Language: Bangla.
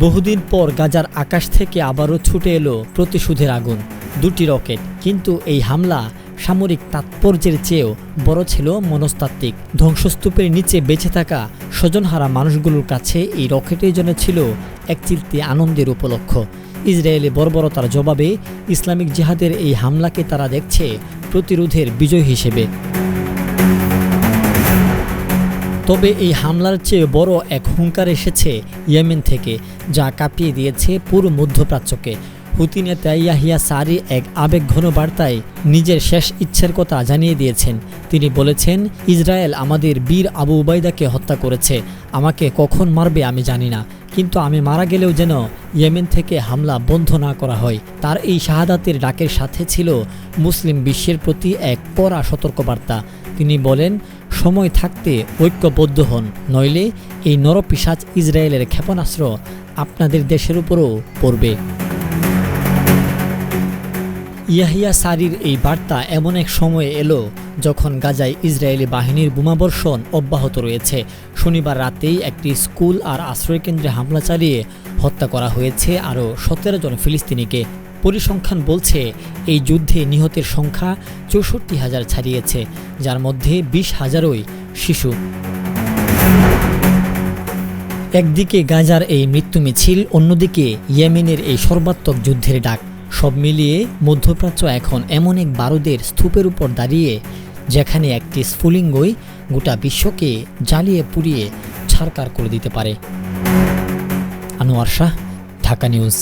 বহুদিন পর গাজার আকাশ থেকে আবারও ছুটে এলো প্রতিশোধের আগুন। দুটি রকেট। কিন্তু এই হামলা সামরিক তাৎপর্যের চেয়েও বড় ছিল মনস্তাত্ত্বিক। ধ্বংসস্তূপের নিচে বেঁচে থাকা স্বজনহারা মানুষগুলোর কাছে এই রকেটের জন্য ছিল এক চিলতে আনন্দের উপলক্ষ। ইসরায়েলি বর্বরতার জবাবে ইসলামিক জিহাদের এই হামলাকে তারা দেখছে প্রতিরোধের বিজয় হিসেবে। তবে এই হামলার চেয়ে বড় এক হুঙ্কার এসেছে ইয়েমেন থেকে, যা কাঁপিয়ে দিয়েছে পুরো মধ্যপ্রাচ্যকে। হুতি নেতা ইয়াহিয়া সারি এক আবেগঘন বার্তায় নিজের শেষ ইচ্ছের কথা জানিয়ে দিয়েছেন। তিনি বলেছেন, ইসরায়েল আমাদের বীর আবু উবাইদাকে হত্যা করেছে। আমাকে কখন মারবে আমি জানি না। কিন্তু আমি মারা গেলেও যেন ইয়েমেন থেকে হামলা বন্ধ না করা হয়। তার এই শাহাদাতের ডাকের সাথে ছিল মুসলিম বিশ্বের প্রতি এক কড়া সতর্কবার্তা। তিনি বলেন সময় থাকতে ঐক্যবদ্ধ হন। নইলে এই নরপিসাজ ইসরায়েলের ক্ষেপণাস্ত্র আপনাদের দেশের উপরও পড়বে। ইয়াহিয়া সারির এই বার্তা এমন এক সময়ে এলো যখন গাজায় ইসরায়েলি বাহিনীর বোমাবর্ষণ অব্যাহত রয়েছে। শনিবার রাতেই একটি স্কুল আর আশ্রয়কেন্দ্রে হামলা চালিয়ে হত্যা করা হয়েছে আরও সতেরো জন ফিলিস্তিনিকে। পরিসংখ্যান বলছে, এই যুদ্ধে নিহতের সংখ্যা চৌষট্টি হাজার ছাড়িয়েছে, যার মধ্যে বিশ হাজারই শিশু। একদিকে গাজার এই মৃত্যু মিছিল অন্যদিকে ইয়েমেনের এই সর্বাত্মক যুদ্ধের ডাক। সব মিলিয়ে মধ্যপ্রাচ্য এখন এমন এক বারুদের স্তূপের উপর দাঁড়িয়ে, যেখানে একটি স্ফুলিঙ্গই গোটা বিশ্বকে জ্বালিয়ে পুড়িয়ে ছাড়কার করে দিতে পারে। আনোয়ার শাহ, ঢাকা নিউজ।